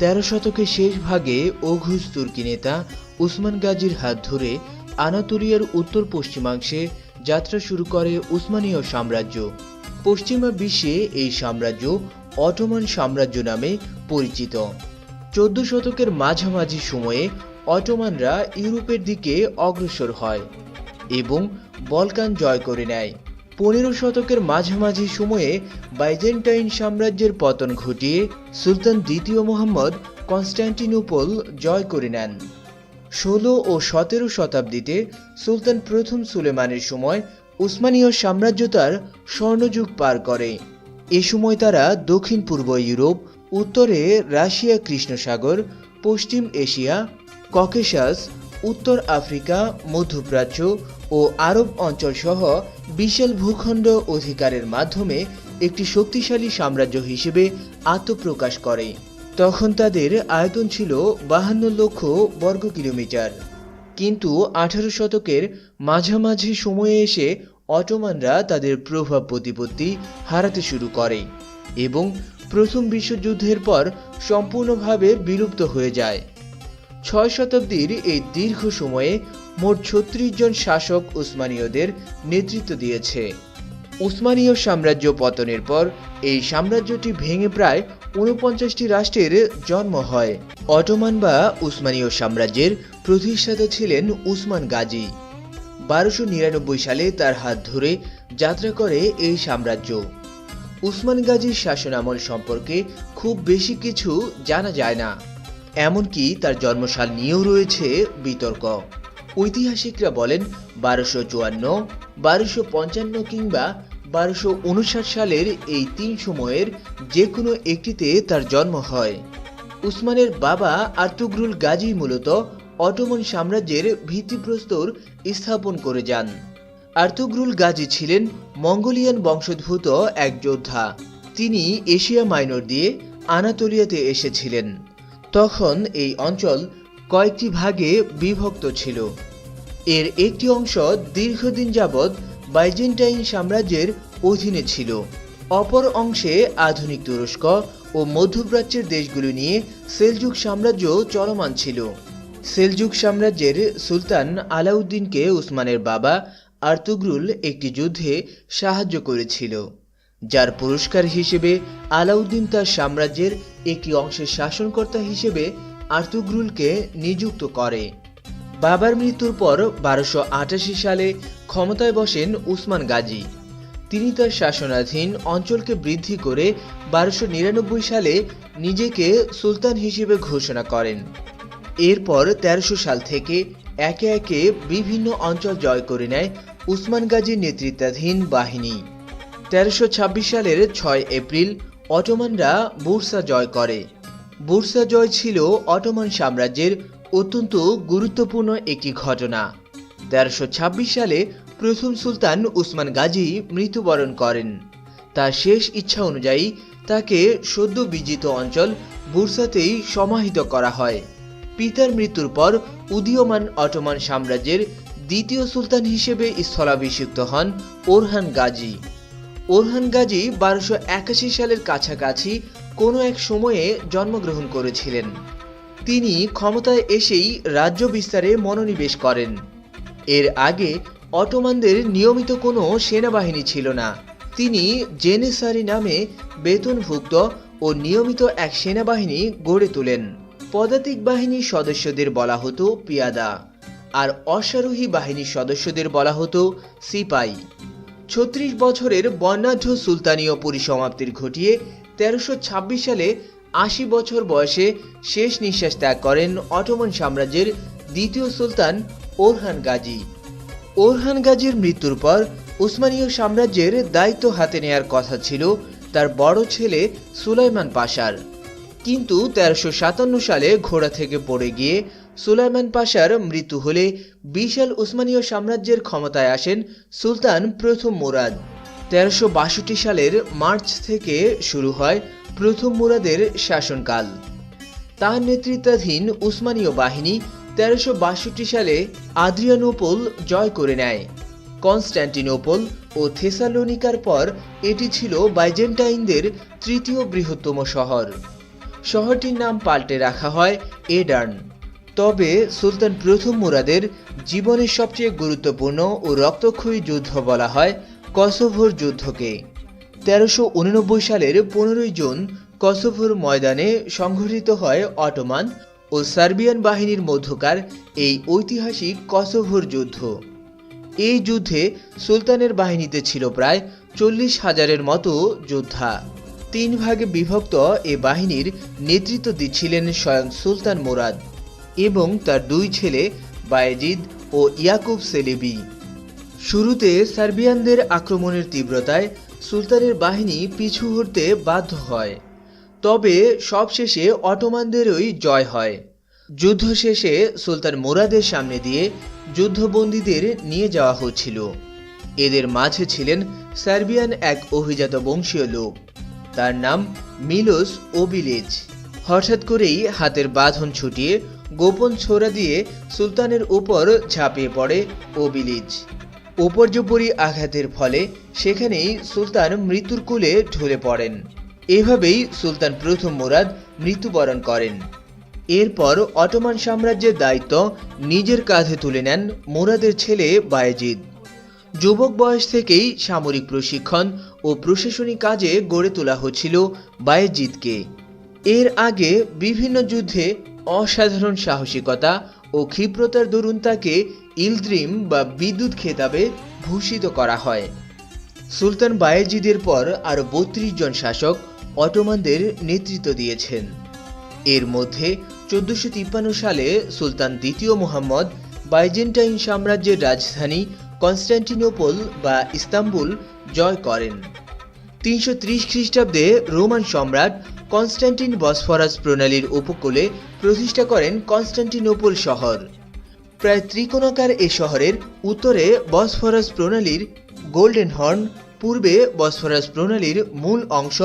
তেরো শতকের শেষ ভাগে ওঘুজ তুর্কি নেতা উসমান গাজীর হাত ধরে আনাতোলিয়ার উত্তর পশ্চিমাংশে যাত্রা শুরু করে উসমানীয় সাম্রাজ্য। পশ্চিমা বিশ্বে এই সাম্রাজ্য অটোমান সাম্রাজ্য নামে পরিচিত। চোদ্দ শতকের মাঝামাঝি সময়ে অটোমানরা ইউরোপের দিকে অগ্রসর হয় এবং বলকান জয় করে নেয়। পনেরো শতকের মাঝামাঝি সময়ে বাইজেন্টাইন সাম্রাজ্যের পতন ঘটিয়ে সুলতান দ্বিতীয় মোহাম্মদ কনস্ট্যান্টিনোপল জয় করে নেন। ষোলো ও সতেরো শতাব্দীতে সুলতান প্রথম সুলেমানের সময় উসমানীয় সাম্রাজ্য তার স্বর্ণযুগ পার করে। এ সময় তারা দক্ষিণ পূর্ব ইউরোপ, উত্তরে রাশিয়া কৃষ্ণসাগর, পশ্চিম এশিয়া, ককেশাস, উত্তর আফ্রিকা, মধ্যপ্রাচ্য ও আরব অঞ্চল সহ বিশাল ভূখণ্ড অধিকারের মাধ্যমে একটি শক্তিশালী সাম্রাজ্য হিসেবে আত্মপ্রকাশ করে। তখন তাদের আয়তন ছিল বাহান্ন লক্ষ বর্গ কিলোমিটার। কিন্তু আঠারো শতকের মাঝামাঝি সময়ে এসে অটোমানরা তাদের প্রভাব প্রতিপত্তি হারাতে শুরু করে এবং প্রথম বিশ্বযুদ্ধের পর সম্পূর্ণভাবে বিলুপ্ত হয়ে যায়। ছয় শতাব্দীর এই দীর্ঘ সময়ে মোট ছত্রিশ জন শাসক উসমানীয়দের নেতৃত্ব দিয়েছে। উসমানীয় সাম্রাজ্য পতনের পর এই সাম্রাজ্যটি ভেঙে প্রায় ঊনপঞ্চাশটি রাষ্ট্রের জন্ম হয়। অটোমান বা উসমানীয় সাম্রাজ্যের প্রতিষ্ঠাতা ছিলেন উসমান গাজী। বারোশো নিরানব্বই সালে তার হাত ধরে যাত্রা করে এই সাম্রাজ্য। উসমান গাজীর শাসনামল সম্পর্কে খুব বেশি কিছু জানা যায় না। এমনকি তার জন্মসাল নিয়েও রয়েছে বিতর্ক। ঐতিহাসিকরা বলেন, বারোশো চুয়ান্ন, বারোশো পঞ্চান্ন কিংবা বারোশো উনষাট সালের এই তিন সময়ের যে কোনো একটিতে তার জন্ম হয়। উসমানের বাবা আর্তুগরুল গাজী মূলত অটোমান সাম্রাজ্যের ভিত্তিপ্রস্তর স্থাপন করে যান। আর্তুগরুল গাজী ছিলেন মঙ্গোলিয়ান বংশোদ্ভূত এক যোদ্ধা। তিনি এশিয়া মাইনর দিয়ে আনাতোলিয়াতে এসেছিলেন। তখন এই অঞ্চল কয়েকটি ভাগে বিভক্ত ছিল। এর একটি অংশ দীর্ঘদিন যাবৎ বাইজেন্টাইন সাম্রাজ্যের অধীনে ছিল। অপর অংশে আধুনিক তুরস্ক ও মধ্যপ্রাচ্যের দেশগুলো নিয়ে সেলজুক সাম্রাজ্য চলমান ছিল। সেলজুক সাম্রাজ্যের সুলতান আলাউদ্দিনকে উসমানের বাবা আর্তুগরুল একটি যুদ্ধে সাহায্য করেছিল। যার পুরস্কার হিসেবে আলাউদ্দিন তার সাম্রাজ্যের একটি অংশের শাসনকর্তা হিসেবে আর্তুগরুলকে নিযুক্ত করে। বাবার মৃত্যুর পর বারোশো সালে ক্ষমতায় বসেন উসমান গাজী। তিনি তার শাসনাধীন অঞ্চলকে বৃদ্ধি করে বারোশো নিরানব্বই সালে নিজেকে সুলতান হিসেবে ঘোষণা করেন। এরপর তেরোশো সাল থেকে একে একে বিভিন্ন অঞ্চল জয় করে নেয় উসমান গাজীর নেতৃত্বাধীন বাহিনী। তেরোশো সালের ছয় এপ্রিল অটোমানরা বুরসা জয় করে। বুরসা জয় ছিল অটোমান সাম্রাজ্যের অত্যন্ত গুরুত্বপূর্ণ একটি ঘটনা। তেরোশো সালে প্রথম সুলতান উসমান গাজী মৃত্যুবরণ করেন। তার শেষ ইচ্ছা অনুযায়ী তাকে সদ্য বিজিত অঞ্চল বুরসাতেই সমাহিত করা হয়। পিতার মৃত্যুর পর উদীয়মান অটোমান সাম্রাজ্যের দ্বিতীয় সুলতান হিসেবে স্থলাভিষিক্ত হন ওরহান গাজী। ওরহান গাজী বারোশো একাশি সালের কাছাকাছি কোনো এক সময়ে জন্মগ্রহণ করেছিলেন। তিনি ক্ষমতায় এসেই রাজ্য বিস্তারে মনোনিবেশ করেন। এর আগে অটোমানদের নিয়মিত কোনো সেনাবাহিনী ছিল না। তিনি জেনেসারি নামে বেতনভুক্ত ও নিয়মিত এক সেনাবাহিনী গড়ে তোলেন। পদাতিক বাহিনীর সদস্যদের বলা হতো পিয়াদা আর অশ্বারোহী বাহিনীর সদস্যদের বলা হতো সিপাই। ছত্রিশ বছরের বর্ণাঢ্য সুলতানীয় পরিসমাপ্তির ঘটিয়ে তেরোশো সালে আশি বছর বয়সে শেষ নিঃশ্বাস ত্যাগ করেন অটোমান সাম্রাজ্যের দ্বিতীয় সুলতান ওরহান গাজী। ওরহান গাজীর মৃত্যুর পর উসমানীয় সাম্রাজ্যের দায়িত্ব হাতে নেয়ার কথা ছিল তার বড় ছেলে সুলাইমান পাশার। কিন্তু তেরোশো সালে ঘোড়া থেকে পড়ে গিয়ে সুলাইমান পাশার মৃত্যু হলে বিশাল উসমানীয় সাম্রাজ্যের ক্ষমতায় আসেন সুলতান প্রথম মুরাদ। তেরোশো সালের মার্চ থেকে শুরু হয় প্রথম মুরাদের শাসনকাল। তার নেতৃত্বাধীন উসমানীয় বাহিনী তেরোশো সালে আদ্রিয়ানোপল জয় করে নেয়। কনস্ট্যান্টিনোপল ও থেসালোনিকার পর এটি ছিল বাইজেন্টাইনদের তৃতীয় বৃহত্তম শহর। শহরটির নাম পাল্টে রাখা হয় এডার্ন। তবে সুলতান প্রথম মুরাদের জীবনের সবচেয়ে গুরুত্বপূর্ণ ও রক্তক্ষয়ী যুদ্ধ বলা হয় কসোভোর যুদ্ধকে। তেরোশো উননব্বই সালের পনেরোই জুন কসোভোর ময়দানে সংঘটিত হয় অটোমান ও সার্বিয়ান বাহিনীর মধ্যকার এই ঐতিহাসিক কসোভোর যুদ্ধ। এই যুদ্ধে সুলতানের বাহিনীতে ছিল প্রায় চল্লিশ হাজারের মতো যোদ্ধা। তিন ভাগে বিভক্ত এ বাহিনীর নেতৃত্ব দিচ্ছিলেন স্বয়ং সুলতান মোরাদ। এবং তার দুই ছেলে, বায়েজিদ ও ইয়াকুব সেলেবি। শুরুতে সার্বিয়ানদের আক্রমণের তীব্রতায় সুলতানের বাহিনী পিছু হটতে বাধ্য হয়। তবে সবশেষে অটোমানদেরই জয় হয়। যুদ্ধ শেষে সুলতান মোরাদের সামনে দিয়ে যুদ্ধবন্দীদের নিয়ে যাওয়া হচ্ছিল। এদের মাঝে ছিলেন সার্বিয়ান এক অভিজাত বংশীয় লোক। তার নাম মিলোস ওবিলেজ। হঠাৎ করেই হাতের বাঁধন ছুটিয়ে গোপন ছোড়া দিয়ে সুলতানের উপর ঝাঁপিয়ে পড়ে ওবিলিজ উপর্যুপরি আঘাতের ফলে সেখানেই সুলতান মৃত্যুর কোলে ঢলে পড়েন। এভাবেই সুলতান প্রথম মুরাদ মৃত্যুবরণ করেন। এরপর অটোমান সাম্রাজ্যের দায়িত্ব নিজের কাঁধে তুলে নেন মুরাদের ছেলে বায়েজিদ। যুবক বয়স থেকেই সামরিক প্রশিক্ষণ ও প্রশাসনিক কাজে গড়ে তোলা হচ্ছিল বায়েজিদকে। এর আগে বিভিন্ন যুদ্ধে অসাধারণ সাহসিকতা ও ক্ষিপ্রতার দরুন তাকে ইলদ্রিম বা বিদ্যুৎ খেতাবে ভূষিত করা হয়। সুলতান বায়েজিদের পর আরও বত্রিশ জন শাসক অটোমানদের নেতৃত্ব দিয়েছেন। এর মধ্যে চোদ্দশো সালে সুলতান দ্বিতীয় মোহাম্মদ বাইজেন্টাইন সাম্রাজ্যের রাজধানী কনস্ট্যান্টিনোপল বা ইস্তাম্বুল জয় করেন। তিনশো ত্রিশ খ্রিস্টাব্দে রোমান সম্রাট কনস্ট্যান্টিন বসফরাস প্রণালীর উপকূলে প্রতিষ্ঠা করেন কনস্ট্যান্টিনোপল শহর। প্রায় ত্রিকোণাকার এ শহরের উত্তরে বসফরাস প্রণালীর গোল্ডেন হর্ন পূর্বে বসফরাস প্রণালীর মূল অংশ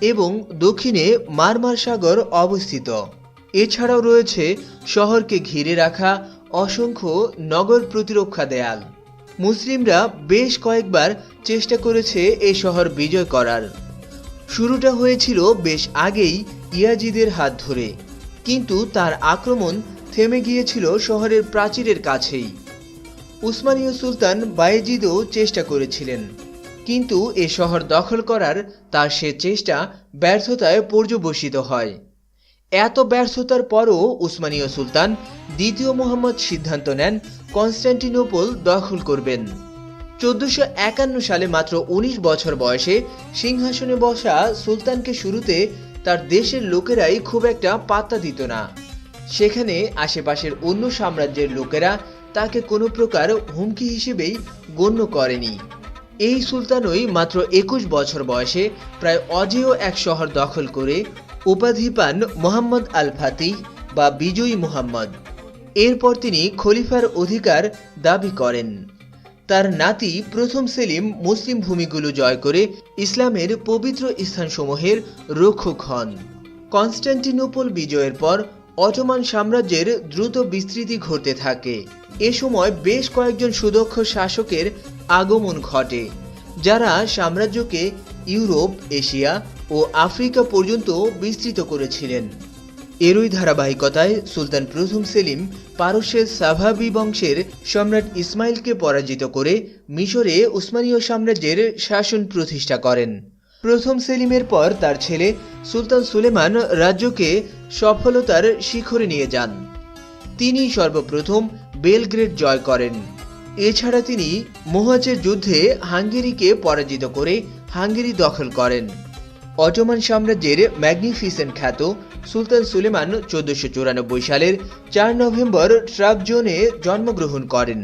এবং দক্ষিণে মারমার সাগর অবস্থিত। এছাড়াও রয়েছে শহরকে ঘিরে রাখা অসংখ্য নগর প্রতিরক্ষা দেয়াল। মুসলিমরা বেশ কয়েকবার চেষ্টা করেছে এ শহর বিজয় করার। শুরুটা হয়েছিল বেশ আগেই ইয়াজিদের হাত ধরে। কিন্তু তার আক্রমণ থেমে গিয়েছিল শহরের প্রাচীরের কাছেই। উসমানীয় সুলতান বায়েজিদও চেষ্টা করেছিলেন, কিন্তু এ শহর দখল করার তার সে চেষ্টা ব্যর্থতায় পর্যবসিত হয়। এত ব্যর্থতার পরও উসমানীয় সুলতান দ্বিতীয় মোহাম্মদ সিদ্ধান্ত নেন কনস্ট্যান্টিনোপল দখল করবেন। চোদ্দশো একান্ন সালে মাত্র ১৯ বছর বয়সে সিংহাসনে বসা সুলতানকে শুরুতে তার দেশের লোকেরাই খুব একটা পাত্তা দিত না। সেখানে আশেপাশের অন্য সাম্রাজ্যের লোকেরা তাকে কোনো প্রকার হুমকি হিসেবেই গণ্য করেনি। এই সুলতানই মাত্র একুশ বছর বয়সে প্রায় অজেয় এক শহর দখল করে উপাধি পান মোহাম্মদ আল ফাতিহ বা বিজয়ী মোহাম্মদ। এরপর তিনি খলিফার অধিকার দাবি করেন। তার নাতি প্রথম সেলিম মুসলিম ভূমিগুলো জয় করে ইসলামের পবিত্র স্থানসমূহের রক্ষক হন। কনস্ট্যান্টিনোপল বিজয়ের পর অটোমান সাম্রাজ্যের দ্রুত বিস্তৃতি ঘটতে থাকে। এ সময় বেশ কয়েকজন সুদক্ষ শাসকের আগমন ঘটে, যারা সাম্রাজ্যকে ইউরোপ, এশিয়া ও আফ্রিকা পর্যন্ত বিস্তৃত করেছিলেন। এরই ধারাবাহিকতায় সুলতান প্রথম সেলিম পারস্যের সাভাবি বংশের সম্রাট ইসমাইলকে পরাজিত করে মিশরে উসমানীয় সাম্রাজ্যের শাসন প্রতিষ্ঠা করেন। প্রথম সেলিমের পর তার ছেলে সুলতান সুলেমান রাজ্যকে সফলতার শিখরে নিয়ে যান। তিনি সর্বপ্রথম বেলগ্রেড জয় করেন। এছাড়া তিনি মোহাজের যুদ্ধে হাঙ্গেরিকে পরাজিত করে হাঙ্গেরি দখল করেন। অটোমান সাম্রাজ্যের ম্যাগনিফিসেন্ট খ্যাত সুলতান সুলেমান চোদ্দশো চুরানব্বই সালের চার নভেম্বর ট্রাবজোনে জন্মগ্রহণ করেন।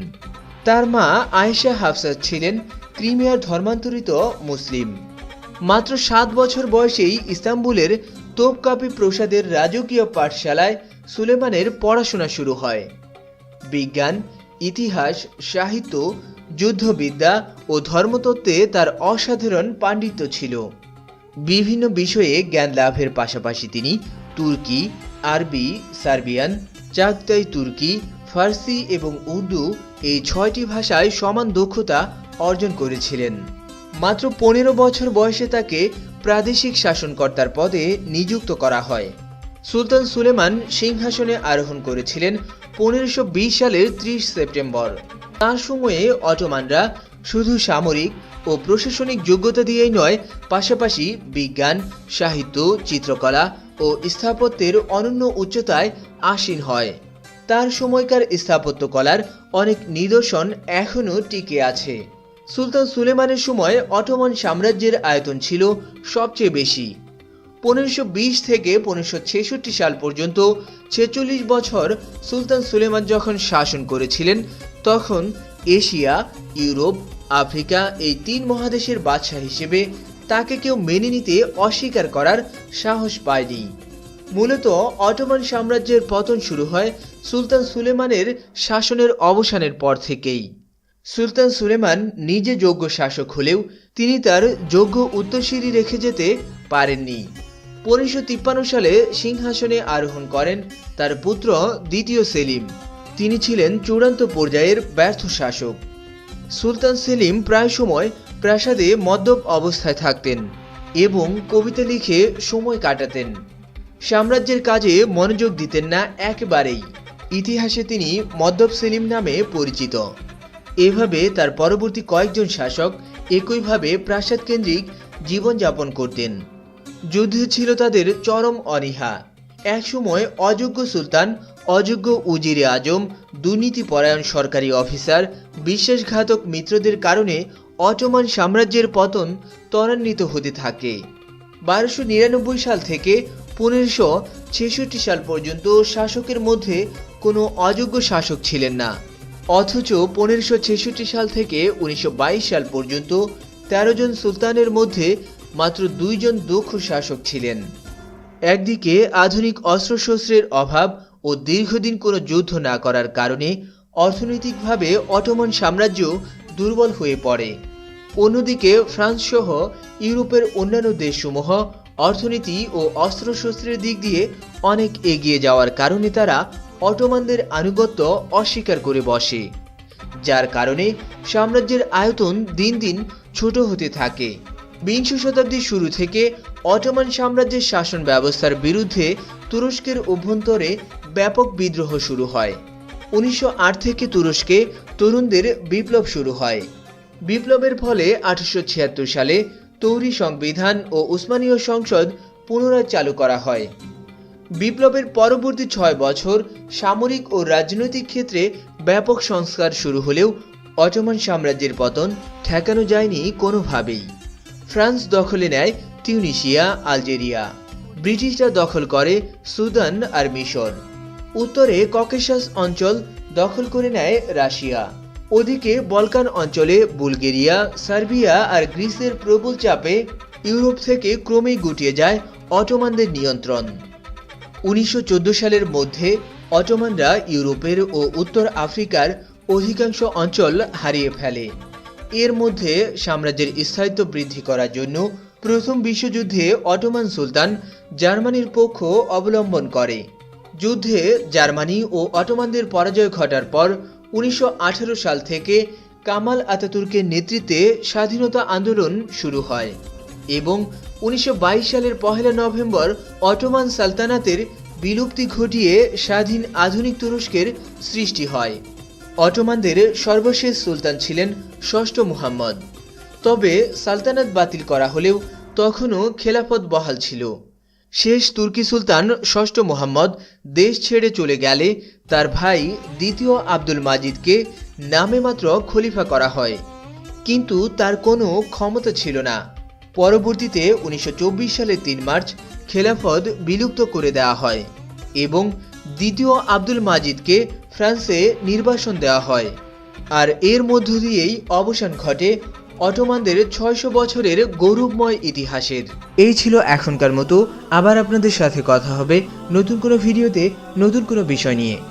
তার মা আয়েশা হাফসাদ ছিলেন ক্রিমিয়ার ধর্মান্তরিত মুসলিম। মাত্র সাত বছর বয়সেই ইস্তাম্বুলের তোপকাপি প্রসাদের রাজকীয় পাঠশালায় সুলেমানের পড়াশোনা শুরু হয়। বিজ্ঞান, ইতিহাস, সাহিত্য, যুদ্ধবিদ্যা ও ধর্মতত্ত্বে তার অসাধারণ পাণ্ডিত্য ছিল। বিভিন্ন বিষয়ে জ্ঞান লাভের পাশাপাশি তিনি তুর্কি, আরবি, সার্বিয়ান চাগতাই তুর্কি, ফার্সি এবং উর্দু এই ছয়টি ভাষায় সমান দক্ষতা অর্জন করেছিলেন। মাত্র পনেরো বছর বয়সে তাকে প্রাদেশিক শাসনকর্তার পদে নিযুক্ত করা হয়। সুলতান সুলেমান সিংহাসনে আরোহণ করেছিলেন পনেরোশো বিশ সালের ত্রিশ সেপ্টেম্বর। তার সময়ে অটোমানরা শুধু সামরিক ও প্রশাসনিক যোগ্যতা দিয়েই নয়, পাশাপাশি বিজ্ঞান, সাহিত্য, চিত্রকলা ও স্থাপত্যের অনন্য উচ্চতায় আসীন হয়। তার সময়কার স্থাপত্যকলার অনেক নিদর্শন এখনও টিকে আছে। সুলতান সুলেমানের সময় অটোমান সাম্রাজ্যের আয়তন ছিল সবচেয়ে বেশি। পনেরোশো থেকে পনেরোশো সাল পর্যন্ত ছেচল্লিশ বছর সুলতান সুলেমান যখন শাসন করেছিলেন, তখন এশিয়া, ইউরোপ, আফ্রিকা এই তিন মহাদেশের বাদশাহ হিসেবে তাকে কেউ মেনে নিতে অস্বীকার করার সাহস পায়নি। মূলত অটোমান সাম্রাজ্যের পতন শুরু হয় সুলতান সুলেমানের শাসনের অবসানের পর থেকেই। সুলতান সুলেমান নিজে যোগ্য শাসক হলেও তিনি তার যোগ্য উত্তরসূরি রেখে যেতে পারেননি। পনেরোশো তিপ্পান্ন সালে সিংহাসনে আরোহণ করেন তার পুত্র দ্বিতীয় সেলিম। তিনি ছিলেন চূড়ান্ত পর্যায়ের ব্যর্থ শাসক। সুলতান সেলিম প্রায় সময় প্রাসাদে মদ্যপ অবস্থায় থাকতেন এবং কবিতা লিখে সময় কাটাতেন। সাম্রাজ্যের কাজে মনোযোগ দিতেন না একেবারেই। ইতিহাসে তিনি মদ্যপ সেলিম নামে পরিচিত। এভাবে তার পরবর্তী কয়েকজন শাসক একইভাবে প্রাসাদ কেন্দ্রিক জীবনযাপন করতেন। যুদ্ধে ছিল তাদের চরম অনীহা। একসময় অযোগ্য সুলতান, অযোগ্য উজিরে আজম দুর্নীতিপরায়ণ সরকারি অফিসার, বিশ্বাসঘাতক মিত্রদের কারণে অটোমান সাম্রাজ্যের পতন ত্বরান্বিত হতে থাকে। বারোশো নিরানব্বই সাল থেকে পনেরোশো ছেষট্টি সাল পর্যন্ত শাসকের মধ্যে কোনো অযোগ্য শাসক ছিলেন না। অথচ পনেরোশো ছেষট্টি সাল থেকে উনিশশো বাইশ সাল পর্যন্ত তেরো জন সুলতানের মধ্যে মাত্র দুইজন দক্ষ শাসক ছিলেন। একদিকে আধুনিক অস্ত্রশস্ত্রের অভাব ও দীর্ঘদিন কোনো যুদ্ধ না করার কারণে অর্থনৈতিকভাবে অটোমান সাম্রাজ্য দুর্বল হয়ে পড়ে। অন্যদিকে ফ্রান্স সহ ইউরোপের অন্যান্য দেশসমূহ অর্থনীতি ও অস্ত্রশস্ত্রের দিক দিয়ে অনেক এগিয়ে যাওয়ার কারণে তারা অটোমানদের আনুগত্য অস্বীকার করে বসে, যার কারণে সাম্রাজ্যের আয়তন দিন দিন ছোট হতে থাকে। বিংশ শতাব্দীর শুরু থেকে অটোমান সাম্রাজ্যের শাসন ব্যবস্থার বিরুদ্ধে তুরস্কের অভ্যন্তরে ব্যাপক বিদ্রোহ শুরু হয়। উনিশশো আট থেকে তুরস্কে তরুণদের বিপ্লব শুরু হয়। বিপ্লবের ফলে আঠারোশো ছিয়াত্তর সালে তৌরি সংবিধান ও উসমানীয় সংসদ পুনরায় চালু করা হয়। বিপ্লবের পরবর্তী ছয় বছর সামরিক ও রাজনৈতিক ক্ষেত্রে ব্যাপক সংস্কার শুরু হলেও অটোমান সাম্রাজ্যের পতন ঠেকানো যায়নি কোনোভাবেই। ফ্রান্স দখলে নেয় টিউনিশিয়া, আলজেরিয়া। ব্রিটিশরা দখল করে সুদান আর মিশর। উত্তরে ককেশাস অঞ্চল দখল করে নেয় রাশিয়া। ওদিকে বলকান অঞ্চলে বুলগেরিয়া, সার্বিয়া আর গ্রিসের প্রবল চাপে ইউরোপ থেকে ক্রমেই গুটিয়ে যায় অটোমানদের নিয়ন্ত্রণ। উনিশশো চোদ্দ সালের মধ্যে অটোমানরা ইউরোপের ও উত্তর আফ্রিকার অধিকাংশ অঞ্চল হারিয়ে ফেলে। এর মধ্যে সাম্রাজ্যের স্থায়িত্ব বৃদ্ধি করার জন্য প্রথম বিশ্বযুদ্ধে অটোমান সুলতান জার্মানির পক্ষ অবলম্বন করে। যুদ্ধে জার্মানি ও অটোমানদের পরাজয় ঘটার পর উনিশশো আঠারো সাল থেকে কামাল আতাতুর্কের নেতৃত্বে স্বাধীনতা আন্দোলন শুরু হয় এবং উনিশশো বাইশ সালের পহেলা নভেম্বর অটোমান সালতানাতের বিলুপ্তি ঘটিয়ে স্বাধীন আধুনিক তুরস্কের সৃষ্টি হয়। অটোমানদের সর্বশেষ সুলতান ছিলেন ষষ্ঠ মুহাম্মদ। তবে সালতানাত বাতিল করা হলেও তখনও খেলাফত বহাল ছিল। শেষ তুর্কি সুলতান ষষ্ঠ মোহাম্মদ দেশ ছেড়ে চলে গেলে তার ভাই দ্বিতীয় আব্দুল মাজিদকে নামে মাত্র খলিফা করা হয়। কিন্তু তার কোনো ক্ষমতা ছিল না। পরবর্তীতে উনিশশো চব্বিশ সালের তিন মার্চ খেলাফত বিলুপ্ত করে দেওয়া হয় এবং দ্বিতীয় আব্দুল মাজিদকে ফ্রান্সে নির্বাসন দেওয়া হয়। আর এর মধ্য দিয়েই অবসান ঘটে অটোমানদের ছয়শো বছরের গৌরবময় ইতিহাসের। এই ছিল এখনকার মতো। আবার আপনাদের সাথে কথা হবে নতুন কোনো ভিডিওতে নতুন কোনো বিষয় নিয়ে।